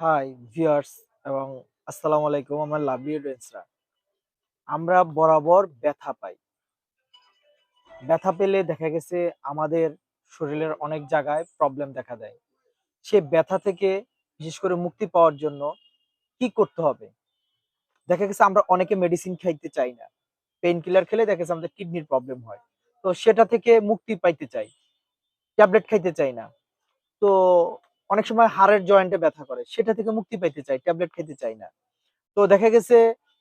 Hi viewers এবং আসসালামু আলাইকুম, আমার লাভলি রেন্সরা আমরা বরাবর ব্যথা পাই। ব্যথা পেলে দেখা গেছে আমাদের শরীরের অনেক জায়গায় প্রবলেম দেখা দেয়। সে ব্যথা থেকে, বিশেষ করে মুক্তি পাওয়ার জন্য কি করতে হবে? দেখা গেছে আমরা অনেকে মেডিসিন খাইতে চাই না। পেইন কিলার খেলে দেখা গেছে আমাদের কিডনির প্রবলেম হয়। তো সেটা থেকে মুক্তি পাইতে চাই। ট্যাবলেট খাইতে চাই না। তো অনেক সময় হাড়ের জয়েন্টে ব্যথা করে, সেটা থেকে মুক্তি পাইতে চাই ট্যাবলেট খেতে চাই না। তো দেখা গেছে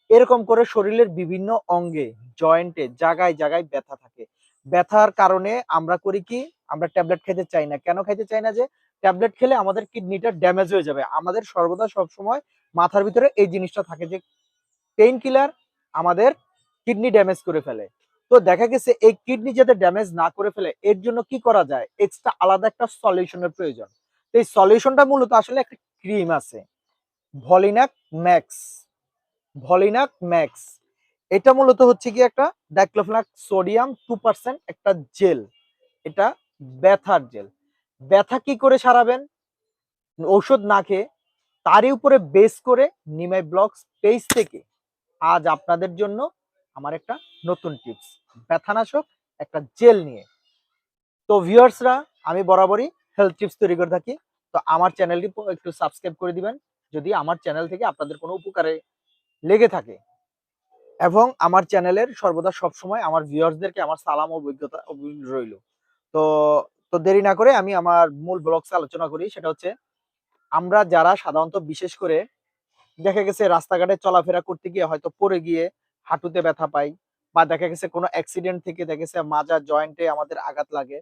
এরকম করে শরীরের বিভিন্ন অঙ্গে জয়েন্টে জায়গায় জায়গায় ব্যথা থাকে। ব্যথার কারণে আমরা করি কি, আমরা ট্যাবলেট খেতে চাই না। কেন খাইতে চাই না যে ট্যাবলেট খেলে আমাদের কিডনিটা ড্যামেজ হয়ে যাবে। আমাদের সর্বদা সব সময় মাথার ভিতরে এই জিনিসটা থাকে যে পেইন কিলার আমাদের কিডনি ড্যামেজ করে ফেলে। তো দেখা গেছে এই কিডনি যাতে ড্যামেজ না করে ফেলে, এর জন্য কি করা যায়? এক্সট্রা আলাদা একটা সলিউশনের প্রয়োজন। এই সলিউশনটা মূলত আসলে একটা ক্রিম আছে। ভলিনাক ম্যাক্স ভলিনাক ম্যাক্স এটা মূলত হচ্ছে কি একটা ডাইক্লোফেনাক সোডিয়াম টু পার্সেন্ট একটা জেল এটা ব্যথার জেল ব্যথা কি করে সারাবেন? ঔষধ না খেয়ে তারই উপরে বেস করে নিমাই ব্লগস পেজ থেকে আজ আপনাদের জন্য আমার একটা নতুন টিপস ব্যথানাশক একটা জেল নিয়ে। তো ভিউয়ার্সরা আমি বরাবরই হেলথ টিপস তৈরি করে থাকি, তো আমার চ্যানেলটি একটু সাবস্ক্রাইব করে দিবেন, যদি আমার চ্যানেল থেকে আপনাদের কোনো উপকারে লেগে থাকে। এবং আমার চ্যানেলের সর্বদা সবসময় আমার ভিউয়ার্সদেরকে আমার সালাম অভিজ্ঞতা রইল। তো তো দেরি না করে আমি আমার মূল ব্লগসে আলোচনা করি, সেটা হচ্ছে আমরা যারা সাধারণত বিশেষ করে দেখা গেছে রাস্তাঘাটে চলাফেরা করতে গিয়ে হয়তো পড়ে গিয়ে হাঁটুতে ব্যথা পাই, বা দেখা গেছে কোনো অ্যাক্সিডেন্ট থেকে দেখা গেছে মাজা জয়েন্টে আমাদের আঘাত লাগে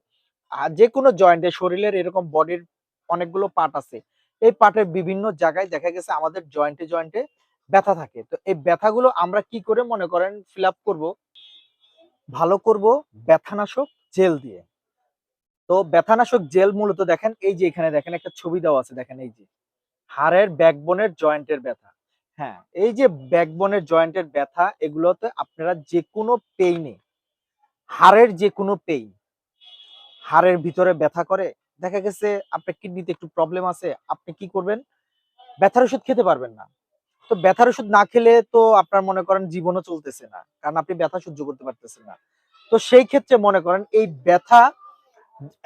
যে কোনো জয়েন্টে শরীরের এরকম বডির অনেকগুলো পার্ট আছে, এই পার্টের বিভিন্ন জায়গায় দেখা গেছে আমাদের জয়েন্টে জয়েন্টে ব্যথা থাকে। তো এই ব্যথাগুলো আমরা কি করে মনে করেন ফিল আপ করব? ভালো করব ব্যথানাশক জেল দিয়ে। তো ব্যথানাশক জেল মূলত দেখেন, এই যে এখানে দেখেন একটা ছবি দেওয়া আছে, দেখেন এই যে, হাড়ের ব্যাকবোনের জয়েন্টের ব্যথা। হ্যাঁ এই যে ব্যাকবোনের জয়েন্টের ব্যথা, এগুলোতে আপনারা যে কোনো পেইনে হাড়ের যে কোনো পেইন হাড়ের ভিতরে ব্যথা করে, দেখা গেছে আপনার কিডনিতে একটু প্রবলেম আছে, আপনি কি করবেন? ব্যথার ওষুধ খেতে পারবেন না। তো ব্যথার ওষুধ না খেলে তো আপনার মনে করেন জীবনও চলতেছে না, কারণ আপনি ব্যথা সহ্য করতে পারতেছেন না। তো সেই ক্ষেত্রে মনে করেন এই ব্যথা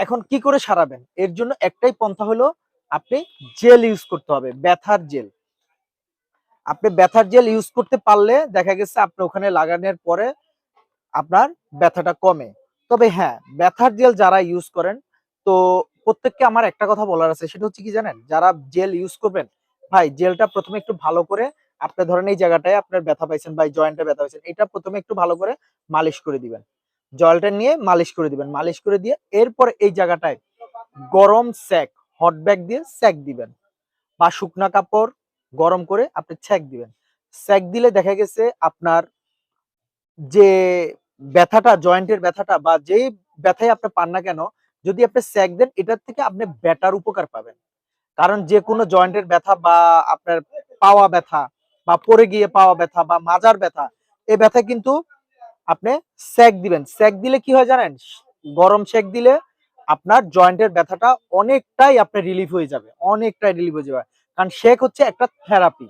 এখন কি করে সারাবেন? এর জন্য একটাই পন্থা হলো, আপনি জেল ইউজ করতে হবে, ব্যথার জেল। আপনি ব্যথার জেল ইউজ করতে পারলে দেখা গেছে আপনি ওখানে লাগানোর পরে আপনার ব্যথাটা কমে। তবে হ্যাঁ ব্যথার জেল যারা ইউজ করেন, তো প্রত্যেককে আমার একটা কথা বলার আছে, সেটা হচ্ছে কি জানেন? যারা জেল ইউজ করবেন, ভাই জেলটা প্রথমে একটু ভালো করে আপনি ধরেন এই জায়গাটায় আপনার ব্যথা পাইছেন বা জয়েন্টে ব্যথা পাইছেন, এটা প্রথমে একটু ভালো করে মালিশ করে দিবেন। জলটা নিয়ে মালিশ করে দিবেন, মালিশ করে দিয়ে এরপর এই জায়গাটায় গরম স্যাক হট ব্যাগ দিয়ে স্যাক দিবেন বা শুকনা কাপড় গরম করে আপনি ছ্যাক দিবেন। স্যাক দিলে দেখা গেছে আপনার যে ব্যথাটা, জয়েন্টের ব্যথাটা বা যেই ব্যথাই আপনি পান না কেন, যদি আপনি স্যাক দেন, এটার থেকে আপনি ব্যাটার উপকার পাবেন। কারণ যে কোনো জয়েন্টের ব্যথা বা আপনার পাওয়া ব্যথা বা পড়ে গিয়ে পাওয়া ব্যথা বা মাজার ব্যথা এই ব্যথা কিন্তু আপনি স্যাক দিবেন। স্যাক দিলে কি হয় জানেন? গরম সেক দিলে আপনার জয়েন্টের ব্যথাটা অনেকটাই আপনার রিলিফ হয়ে যাবে, অনেকটাই রিলিফ হয়ে যাবে। কারণ শেক হচ্ছে একটা থেরাপি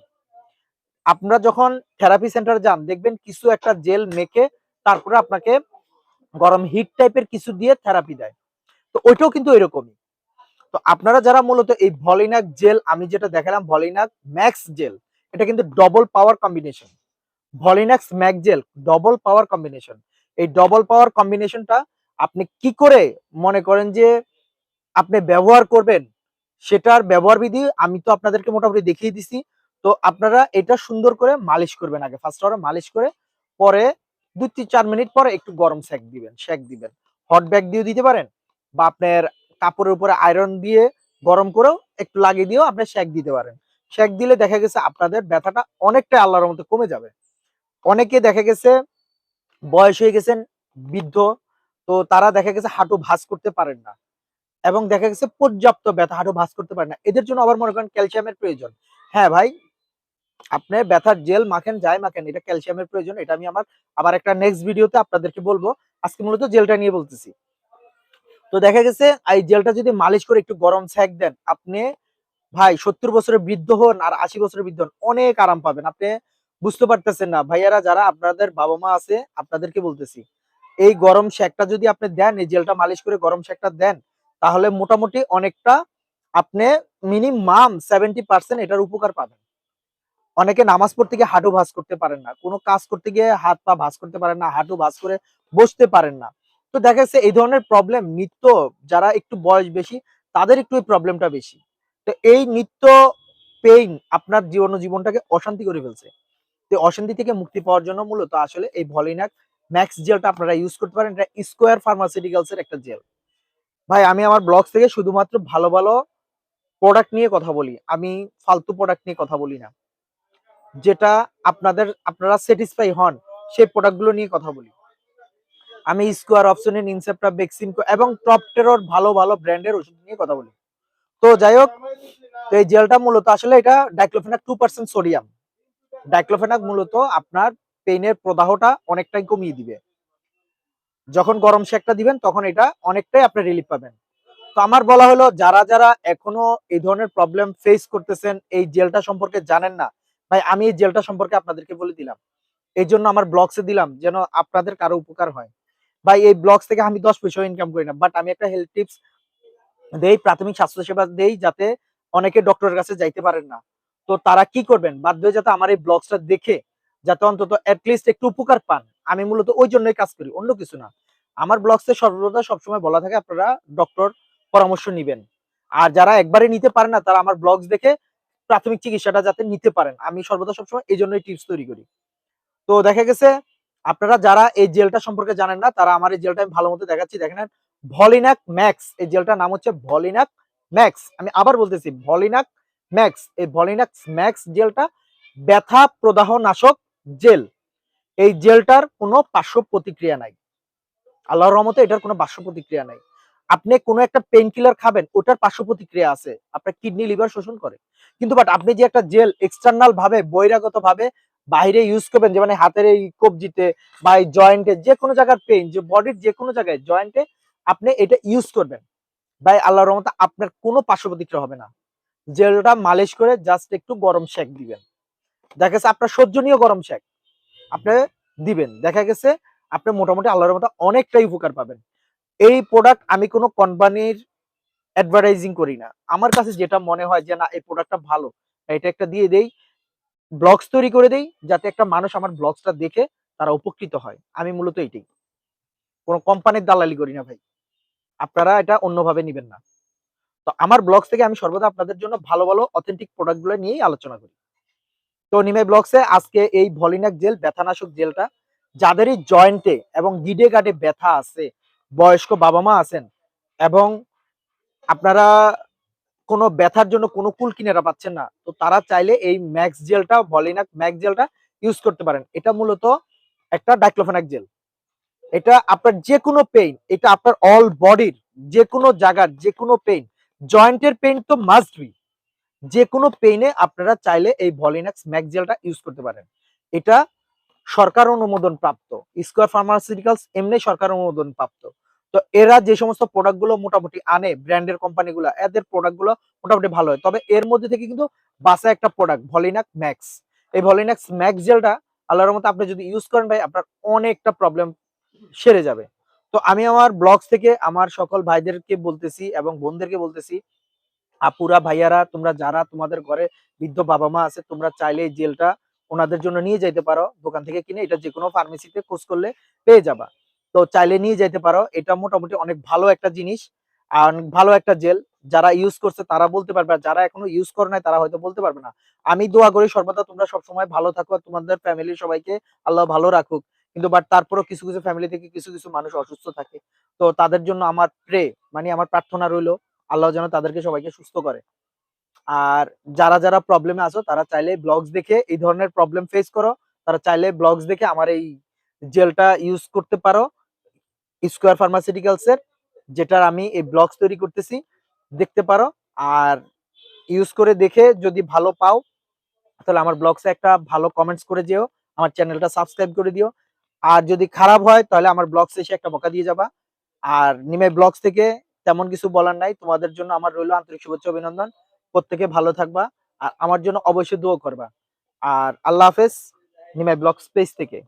আপনারা যখন থেরাপি সেন্টারে যান, দেখবেন কিছু একটা জেল মেখে তারপরে আপনাকে গরম হিট টাইপের কিছু দিয়ে থেরাপি দেয়। তো ওইটাও কিন্তু এরকমই। তো আপনারা যারা মূলত এই ভলিনাক জেল আমি যেটা দেখালাম, ভলিনাক ম্যাক্স জেল এটা কিন্তু double power combination ভলিনাক্স max gel double power combination এই ডবল পাওয়ার কম্বিনেশনটা আপনি কি করে মনে করেন যে আপনি ব্যবহার করবেন, সেটার ব্যবহার বিধি আমি তো আপনাদেরকে মোটামুটি দেখিয়ে দিছি। তো আপনারা এটা সুন্দর করে মালিশ করবেন আগে। ফার্স্ট অফ মালিশ করে পরে দুই তিন চার মিনিট পরে একটু গরম সেক দিবেন সেক দিবেন। হট ব্যাগ দিয়ে দিতে পারেন বা আপনার কাপড়ের উপরে আয়রন দিয়ে গরম করেও একটু লাগিয়ে দিয়েও আপনি সেক দিতে পারেন। সেক দিলে দেখা গেছে আপনাদের ব্যথাটা অনেকটাই আল্লাহর মতো কমে যাবে। অনেকে দেখা গেছে বয়স হয়ে গেছেন বৃদ্ধ, তো তারা দেখা গেছে হাঁটু ভাঁজ করতে পারেন না এবং দেখা গেছে পর্যাপ্ত ব্যথা, হাঁটু ভাঁজ করতে পারেন না। এদের জন্য আবার মনে করেন ক্যালসিয়ামের প্রয়োজন। হ্যাঁ ভাই আপনি ব্যথার জেল মাখেন, যাই মাখেন, এটা ক্যালসিয়ামের প্রয়োজন, এটা আমি আমার, আবার একটা নেক্সট ভিডিওতে আপনাদেরকে বলব। আজকে মূলত জেলটা নিয়ে বলতেছি। তো দেখা গেছে, এই জেলটা যদি মালিশ করে একটু গরম ছ্যাক দেন, আপনি ভাই সত্তর বছরের বৃদ্ধ হন আর আশি বছরের বৃদ্ধ হন, অনেক আরাম পাবেন। আপনি বুঝতে পারতেছেন না, ভাইয়ারা যারা আপনাদের বাবা মা আছে, আপনাদেরকে বলতেছি, এই গরম শেকটা যদি আপনি দেন, এই জেলটা মালিশ করে গরম শেকটা দেন, তাহলে মোটামুটি অনেকটা আপনি মিনিমাম সেভেন্টি পার্সেন্ট এটার উপকার পাবেন। অনেকে নামাজ পড়তে গিয়ে হাঁটু ভাঁজ করতে পারেন না, কোনো কাজ করতে গিয়ে হাত পা ভাঁজ করতে পারেন না, হাঁটু ভাঁজ করে বসতে পারেন না। তো দেখা যাচ্ছে এই ধরনের প্রবলেম নিত্য যারা একটু বয়স বেশি, তাদের একটু এই প্রবলেমটা বেশি। তো এই নিত্য পেইন আপনার জীবন জীবনটাকে অশান্তি করে ফেলছে। তো অশান্তি থেকে মুক্তি পাওয়ার জন্য মূলত আসলে এই ভলিনাক ম্যাক্স জেলটা আপনারা ইউজ করতে পারেন। এটা স্কোয়ার ফার্মাসিউটিক্যালস এর একটা জেল ভাই, আমি আমার ব্লগ থেকে শুধুমাত্র ভালো ভালো প্রোডাক্ট নিয়ে কথা বলি, আমি ফালতু প্রোডাক্ট নিয়ে কথা বলি না। যেটা আপনাদের, আপনারা স্যাটিসফাই হন, সেই প্রোডাক্টগুলো নিয়ে কথা বলি। আমি স্কোয়ার অপশনের ইনসেপ্টা বেক্সিমকো এবং টপ ভালো ভালো ব্র্যান্ডের ওষুধ নিয়ে কথা বলি। তো যাই হোক, তো এই জেলটা মূলত আসলে এটা diclofenac two percent sodium diclofenac মূলত আপনার পেইনের প্রদাহটা অনেকটাই কমিয়ে দিবে। যখন গরম শেকটা দিবেন, তখন এটা অনেকটাই আপনি রিলিফ পাবেন। তো আমার বলা হলো, যারা যারা এখনও এই ধরনের প্রবলেম ফেস করতেছেন, এই জেলটা সম্পর্কে জানেন না ভাই, আমি এই জেলটা সম্পর্কে আপনাদেরকে বলে দিলাম। এই জন্য আমার ব্লগসে দিলাম যেন আপনাদের কারও উপকার হয়। ভাই, এই ব্লগস থেকে আমি দশ পয়সা ইনকাম করি না বাট আমি একটা হেলথ টিপস দেই, প্রাথমিক স্বাস্থ্য সেবা দেই যাতে অনেকে ডক্টরের কাছে যাইতে পারেন না। তো তারা কি করবেন? বাধ্য হয়ে যাতে আমার এই ব্লগসটা দেখে যাতে অন্তত অ্যাটলিস্ট একটু উপকার পান। আমি মূলত ওই জন্যই কাজ করি, অন্য কিছু না। আমার ব্লগসে সর্বদা সবসময় বলা থাকে, আপনারা ডক্টর পরামর্শ নিবেন। আর যারা একবারে নিতে পারেন না, তারা আমার ব্লগস দেখে প্রাথমিক চিকিৎসাটা যাতে নিতে পারেন। আমি সর্বদা সবসময় এই জন্যই টিপস তৈরি করি। তো দেখা গেছে, আপনারা যারা এই জেলটা সম্পর্কে জানেন না, তারা আমার এই জেলটা আমি ভালো মতো দেখাচ্ছি। দেখেন, ভলিনাক ম্যাক্স, এই জেলটার নাম হচ্ছে ভলিনাক ম্যাক্স। আমি আবার বলতেছি, ভলিনাক ম্যাক্স, এই ভলিনাক ম্যাক্স জেলটা ব্যথা প্রদাহ নাশক জেল। এই জেলটার কোনো পার্শ্ব প্রতিক্রিয়া নাই। আল্লাহর রহমতে এটার কোনো পার্শ্ব প্রতিক্রিয়া নাই। আপনি কোনো একটা পেন কিলার খাবেন, ওটার পার্শ্ব প্রতিক্রিয়া আছে। আপনার কিডনি লিভার শোষণ করে। কিন্তু বাট আপনি যে একটা জেল এক্সটার্নাল ভাবে বহিরাগত ভাবে বাইরে ইউজ করবেন, যে মানে হাতের এই কবজিতে বা এই জয়েন্টে যে কোনো জায়গার পেইন যে বডির যে কোনো জায়গায় জয়েন্টে আপনি এটা ইউজ করবেন। ভাই, আল্লাহর রহমতে আপনার কোনো পার্শ্ব প্রতিক্রিয়া হবে না। জেলটা মালিশ করে জাস্ট একটু গরম শেক দিবেন। দেখা গেছে আপনার সহ্যনীয় গরম শেক আপনি দিবেন। দেখা গেছে আপনি মোটামুটি আল্লাহর মতো অনেকটাই উপকার পাবেন। এই প্রোডাক্ট আমি কোনো কোম্পানির অ্যাডভার্টাইজিং করি না। আমার কাছে যেটা মনে হয় যে, না, এই প্রোডাক্টটা ভালো, এটা একটা দিয়ে দেই ব্লগস তৈরি করে দেই, যাতে একটা মানুষ আমার ব্লগসটা দেখে তারা উপকৃত হয়। আমি মূলত এইটাই। কোনো কোম্পানির দালালি করি না, ভাই। আপনারা এটা অন্যভাবে নিবেন না। তো আমার ব্লগস থেকে আমি সর্বদা আপনাদের জন্য ভালো ভালো অথেন্টিক প্রোডাক্টগুলো নিয়েই আলোচনা করি। তো নিমে ব্লগসে আজকে এই ভলিনাক জেল, ব্যথানাশক জেলটা, যাদেরই জয়েন্টে এবং গিডে গাটে ব্যথা আছে বয়স্ক বাবা মা আছেন এবং আপনারা কোনো ব্যথার জন্য কোনো কুল কিনেরা পাচ্ছেন না। তো তারা চাইলে এই ম্যাক্স জেলটা, ভলিনাক ম্যাক্স জেলটা ইউজ করতে পারেন। এটা মূলত একটা ডাইক্লোফেনাক জেল। এটা আপনার যে কোনো পেইন এটা আপনার অল বডির যে কোনো জায়গার যে কোনো পেইন জয়েন্টের পেইন তো মাস্ট বি যে কোনো পেইনে আপনারা চাইলে এই ভলিনাক্স ম্যাক্স জেলটা ইউজ করতে পারেন। এটা সরকার অনুমোদন প্রাপ্ত। স্কোয়ার ফার্মাসিউটিক্যালস এমনি সরকার অনুমোদন প্রাপ্ত। তো এরা যে সমস্ত প্রোডাক্টগুলো মোটামুটি আনে ব্র্যান্ডের কোম্পানিগুলো এদের প্রোডাক্টগুলো মোটামুটি ভালো হয়। তবে এর মধ্যে থেকে কিন্তু বাসা একটা প্রোডাক্ট ভলিনাক ম্যাক্স এই ভলিনাক্স ম্যাক্স জেলটা আল্লাহর মতো আপনি যদি ইউজ করেন ভাই, আপনার অনেকটা প্রবলেম সেরে যাবে। তো আমি আমার ব্লগস থেকে আমার সকল ভাইদেরকে বলতেছি এবং বোনদেরকে বলতেছি, আপুরা, ভাইয়ারা, তোমরা যারা তোমাদের ঘরে বৃদ্ধ বাবা মা আছে, তোমরা চাইলে এই জেলটা ওনাদের জন্য নিয়ে যাইতে পারো। দোকান থেকে কিনে এটা যে কোনো ফার্মেসিতে খোঁজ করলে পেয়ে যাবা। তো চাইলে নিয়ে যেতে পারো। এটা মোটামুটি অনেক ভালো একটা জিনিস আর অনেক ভালো একটা জেল। যারা ইউজ করছে তারা বলতে পারবে, আর যারা এখনও ইউজ করে নাই তারা হয়তো বলতে পারবে না। আমি দোয়া করি সর্বদা তোমরা সবসময় ভালো থাকো আর তোমাদের ফ্যামিলির সবাইকে আল্লাহ ভালো রাখুক। কিন্তু বাট তারপরেও কিছু কিছু ফ্যামিলি থেকে কিছু কিছু মানুষ অসুস্থ থাকে। তো তাদের জন্য আমার প্রে মানে আমার প্রার্থনা রইল, আল্লাহ যেন তাদেরকে সবাইকে সুস্থ করে। আর যারা যারা প্রবলেমে আছো, তারা চাইলে ব্লগস দেখে এই ধরনের প্রবলেম ফেস করো। তারা চাইলে ব্লগস দেখে আমার এই জেলটা ইউজ করতে পারো। স্কোয়ার ফার্মাসিউটিক্যালস এর, যেটার আমি এই ব্লগস তৈরি করতেছি, দেখতে পারো। আর ইউজ করে দেখে যদি ভালো পাও, তাহলে আমার ব্লগসে একটা ভালো কমেন্টস করে যেও, আমার চ্যানেলটা সাবস্ক্রাইব করে দিও। আর যদি খারাপ হয়, তাহলে আমার ব্লগস এসে একটা বকা দিয়ে যাবা। আর নিমে ব্লগস থেকে তেমন কিছু বলার নাই। তোমাদের জন্য আমার রইল আন্তরিক শুভেচ্ছা, অভিনন্দন। প্রত্যেকে ভালো থাকবা। আর আমার জন্য অবশ্যই দোয়া করবা। আর আল্লাহ হাফেজ নিমাই ব্লগ স্পেস থেকে।